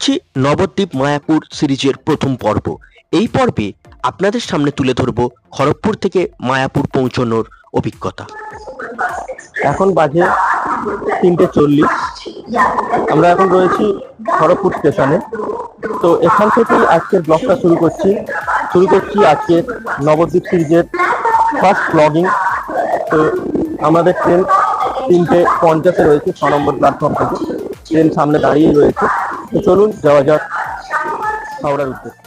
করছি নবদ্বীপ মায়াপুর সিরিজের প্রথম পর্ব। এই পর্বে আপনাদের সামনে তুলে ধরব খড়গপুর থেকে মায়াপুর পৌঁছানোর অভিজ্ঞতা। এখন বাজে তিনটে চল্লিশ। আমরা এখন রয়েছি খড়গপুর স্টেশনে। তো এখান থেকেই আজকের ব্লগটা শুরু করছি। শুরু করছি আজকের নবদ্বীপ সিরিজের ফার্স্ট ব্লগিং তো আমাদের ট্রেন তিনটে পঞ্চাশে রয়েছে, ছ নম্বর প্ল্যাটফর্ম থেকে। ট্রেন সামনে দাঁড়িয়ে রয়েছে। চলুন যাওয়া যাক হাওড়ার উদ্দেশ্যে।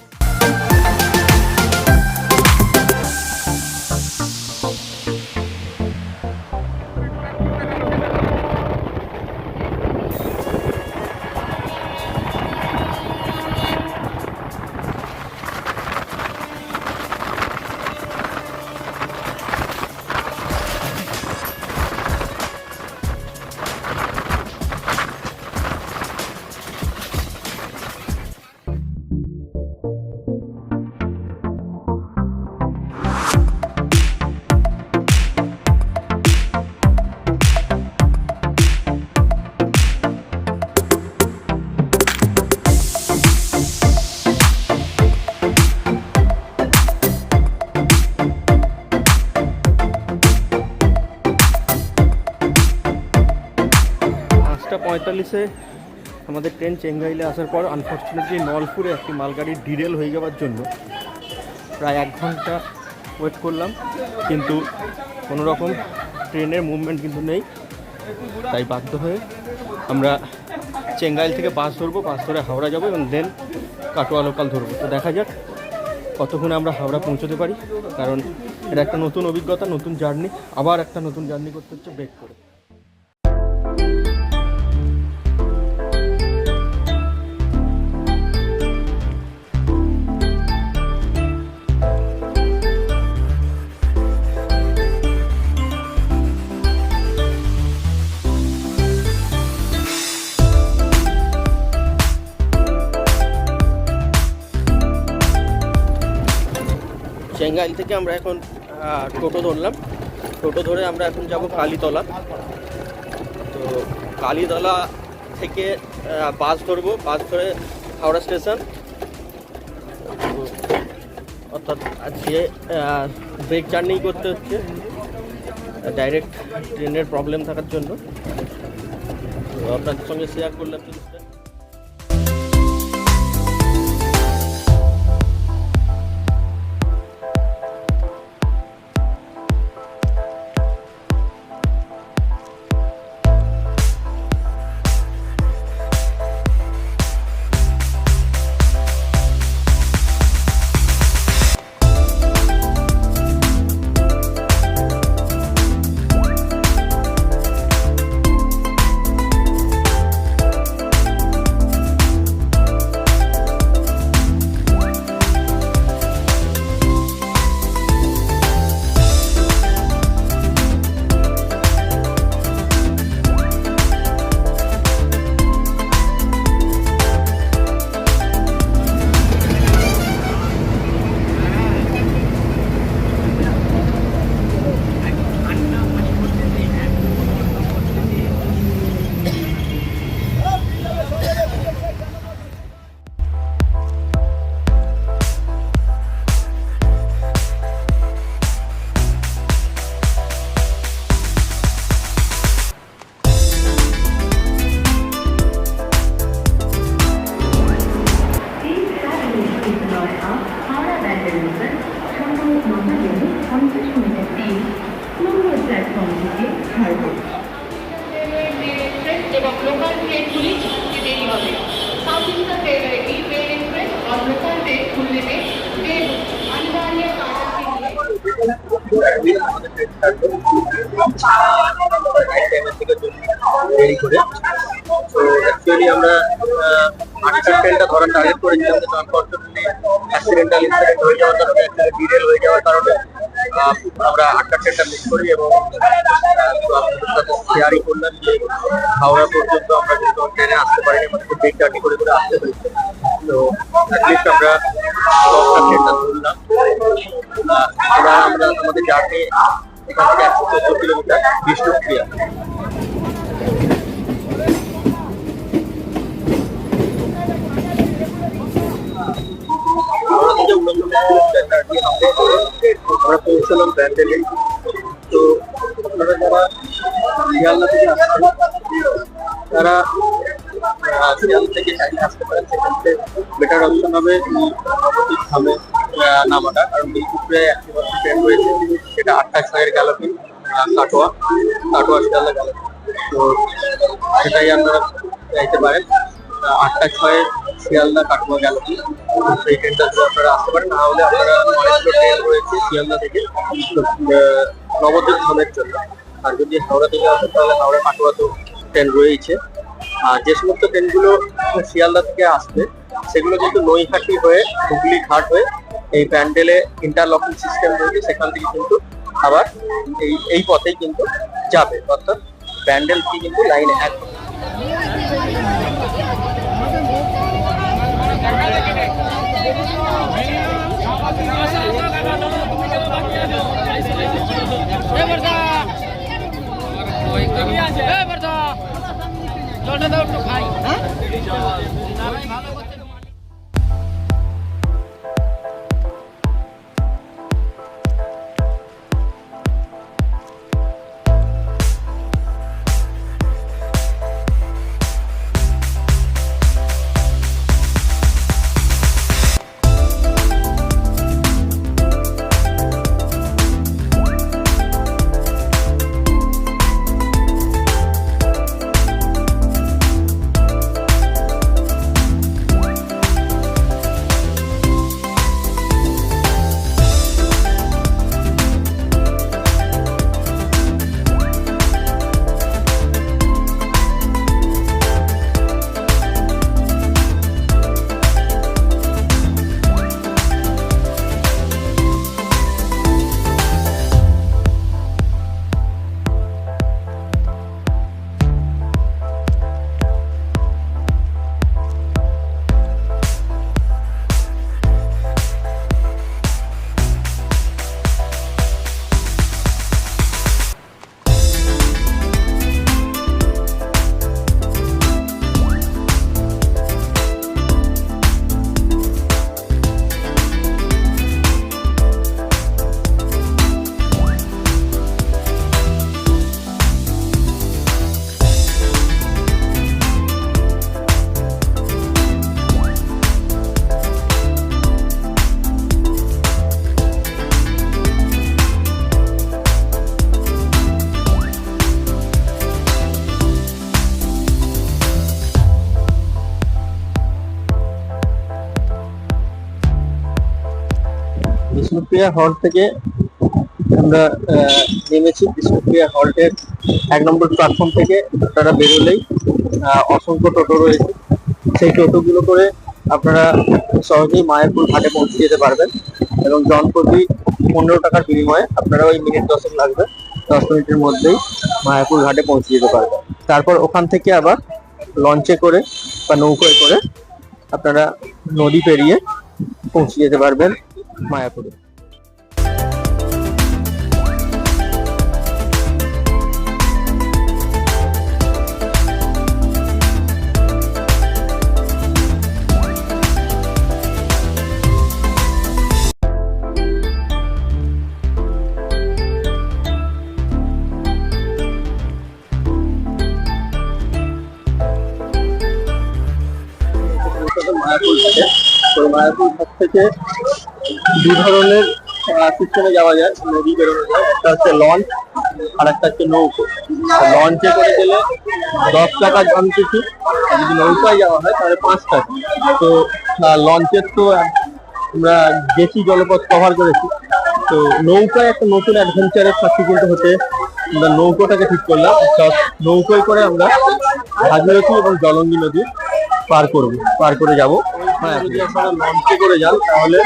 পাঁচটা পঁয়তাল্লিশে আমাদের ট্রেন চেঙ্গাইলে আসার পর আনফর্চুনেটলি নলপুরে একটি মালগাড়ি ডিরেল হয়ে যাওয়ার জন্য প্রায় এক ঘণ্টা ওয়েট করলাম। কিন্তু কোনো রকম ট্রেনের মুভমেন্ট কিন্তু নেই। তাই বাধ্য হয়ে আমরা চেঙ্গাইল থেকে বাস ধরবো, বাস ধরে হাওড়া যাব এবং দেন কাটোয়া লোকাল ধরবো। তো দেখা যাক কতক্ষণে আমরা হাওড়া পৌঁছতে পারি। কারণ এটা একটা নতুন অভিজ্ঞতা, নতুন জার্নি। আবার একটা নতুন জার্নি করতে হচ্ছে ব্রেক করে। চেঙ্গাইল থেকে আমরা এখন টোটো ধরলাম। টোটো ধরে আমরা এখন যাব কালীতলা। তো কালীতলা থেকে বাস ধরবো। বাস ধরে হাওড়া স্টেশন। অর্থাৎ আজকে ব্রেক জার্নি করতে হচ্ছে। ডাইরেক্ট ট্রেনের প্রবলেম থাকার জন্য। তো আপনাদের সঙ্গে শেয়ার করলাম জিনিসটা। তো অ্যাকচুয়ালি আমরা আটটার ট্রেনটা ধরার টার্গেট করেছিলাম, কিন্তু আনফর্চুনেটলি অ্যাক্সিডেন্টাল ইনসিডেন্ট হয়ে যাওয়ার কারণে হয়ে যাওয়ার কারণে আমরা আটটার ট্রেনটা মিস করি এবং আপনাদের করলাম যে হাওড়া পর্যন্ত আমরা কিন্তু ট্রেনে আসতে পারিনি আমাদের খুব বিগ করে করে আসতে হয়েছে। তো অ্যাটলিস্ট আমরা দশটা ট্রেনটা ধরলাম। আমরা আমাদের জার্নি এখান থেকে একশো চোদ্দ পৌঁছলাম ব্যান্ডেলে তো আপনারা যারা থেকে তারা শিয়ালদা থেকে চাইলে আসতে পারেন। সেখান থেকে বেটার অপশন হবে। নামাটা কারণ বিলকুপুরে একটি মাত্র ট্রেন রয়েছে সেটা আটটা ছয়ের গ্যালাপিন কাটোয়া। কাটোয়া শিয়ালদা গ্যালাপিন তো সেটাই আপনারা চাইতে পারেন। আটটা ছয়ে শিয়ালদা কাটোয়া গ্যালাপিন সেই ট্রেনটা যদি আপনারা আসতে পারেন না হলে আপনারা অনেকগুলো ট্রেন রয়েছে শিয়ালদা থেকে নবদ্বীপ ধামের জন্য। আর যদি হাওড়া থেকে আসেন, তাহলে হাওড়া কাটোয়া তো ট্রেন রয়েছে। আর যে সমস্ত ট্রেনগুলো শিয়ালদা থেকে আসবে, সেগুলো কিন্তু নৈহাটি হয়ে হুগলি ঘাট হয়ে এই প্যান্ডেলে ইন্টারলকিং সিস্টেম রয়েছে সেখান থেকে কিন্তু আবার এই এই পথেই কিন্তু যাবে। অর্থাৎ প্যান্ডেল কি কিন্তু লাইনে এক জলটা দাও একটু খাই হ্যাঁ? বিষ্ণুপ্রিয়া হল থেকে আমরা নেমেছি। বিষ্ণুপ্রিয়া হল্টের এক নম্বর প্ল্যাটফর্ম থেকে আপনারা বেরোলেই অসংখ্য টোটো রয়েছে। সেই টোটোগুলো করে আপনারা সহজেই মায়াপুর ঘাটে পৌঁছে যেতে পারবেন এবং জনপ্রতি পনেরো টাকার বিনিময়ে আপনারা ওই মিনিট দশেক লাগবে, দশ মিনিটের মধ্যেই মায়াপুর ঘাটে পৌঁছে যেতে পারবেন। তারপর ওখান থেকে আবার লঞ্চে করে বা নৌকোয় করে আপনারা নদী পেরিয়ে পৌঁছে যেতে পারবেন মায়াপুরে মায়াপুর। থেকে দু ধরনের সিস্টেমে যাওয়া যায় নদী বেরোনো যায়। একটা হচ্ছে লঞ্চ আর একটা হচ্ছে নৌকো। লঞ্চে করে গেলে দশ টাকা পিছু আর যদি নৌকায় যাওয়া হয়, তাহলে পাঁচ টাকা। তো লঞ্চের তো আমরা বেশি জলপথ কভার করেছি। তো, নৌকায় একটা নতুন অ্যাডভেঞ্চারের সাথে কিন্তু হতে আমরা নৌকোটাকে ঠিক করলাম। নৌকোয় করে আমরা ভাগীরথী এবং জলঙ্গি নদী পার করব, পার করে যাব। যদি আপনারা লঞ্চে করে যান, তাহলে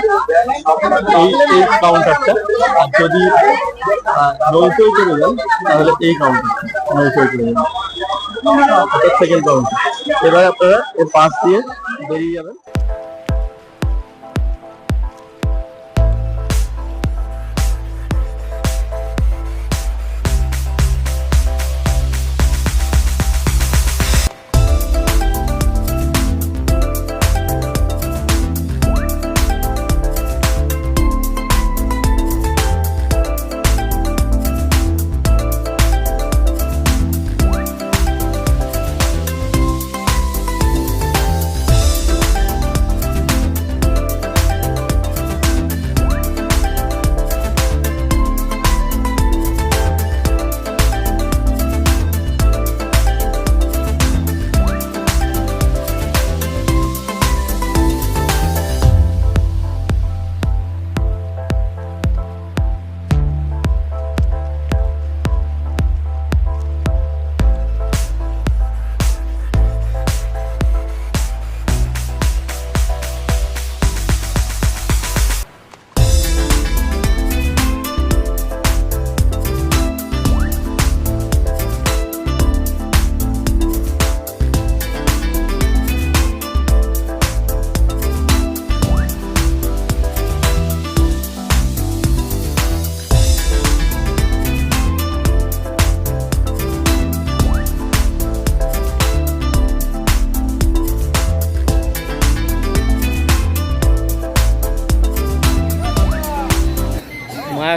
আর যদি নৌকোয় করে যান, তাহলে এই কাউন্টারটা নৌকোয় করে যান। সেকেন্ড কাউন্টার এবার আপনারা এর পাশ দিয়ে বেরিয়ে যাবেন।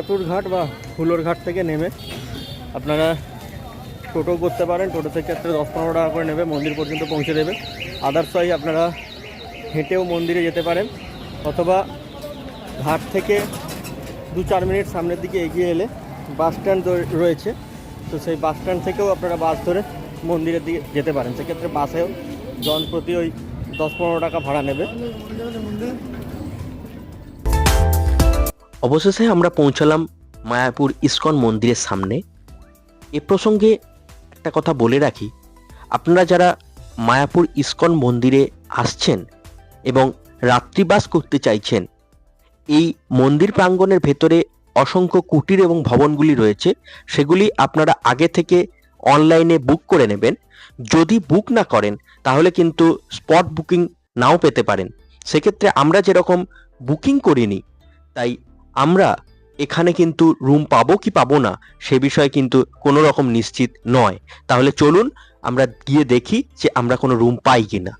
মায়াপুর ঘাট বা হুলোর ঘাট থেকে নেমে আপনারা টোটো করতে পারেন। টোটো থেকে ক্ষেত্রে দশ পনেরো টাকা করে নেবে, মন্দির পর্যন্ত পৌঁছে দেবে। আদার্স ওয়াই আপনারা হেঁটেও মন্দিরে যেতে পারেন অথবা ঘাট থেকে দু চার মিনিট সামনের দিকে এগিয়ে এলে বাস স্ট্যান্ড রয়েছে। তো সেই বাস স্ট্যান্ড থেকেও আপনারা বাস ধরে মন্দিরের দিকে যেতে পারেন। সেক্ষেত্রে বাসেও জন প্রতি ওই দশ পনেরো টাকা ভাড়া নেবে। অবশেষে আমরা পৌঁছালাম মায়াপুর ইস্কন মন্দিরের সামনে। এ প্রসঙ্গে একটা কথা বলে রাখি, আপনারা যারা মায়াপুর ইস্কন মন্দিরে আসছেন এবং রাত্রিবাস করতে চাইছেন, এই মন্দির প্রাঙ্গণের ভেতরে অসংখ্য কুটির এবং ভবনগুলি রয়েছে, সেগুলি আপনারা আগে থেকে অনলাইনে বুক করে নেবেন। যদি বুক না করেন, তাহলে কিন্তু স্পট বুকিং নাও পেতে পারেন। সেক্ষেত্রে আমরা যেরকম বুকিং করিনি, তাই আমরা এখানে কিন্তু রুম পাবো কি পাবো না, সে বিষয়ে কিন্তু কোনো রকম নিশ্চিত নয়। তাহলে চলুন আমরা গিয়ে দেখি যে আমরা কোনো রুম পাই কিনা।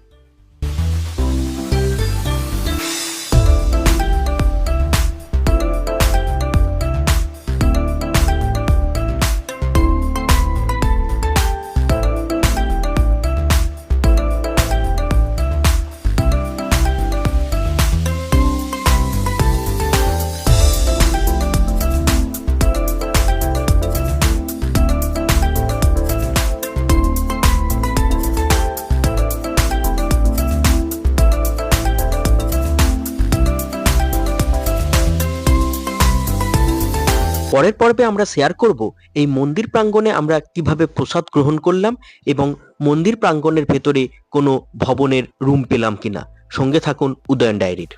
পরের পর্বে আমরা শেয়ার করব এই মন্দির প্রাঙ্গণে আমরা কীভাবে প্রসাদ গ্রহণ করলাম এবং মন্দির প্রাঙ্গণের ভেতরে কোনো ভবনের রুম পেলাম কিনা। সঙ্গে থাকুন উদয়ন ডায়েরির।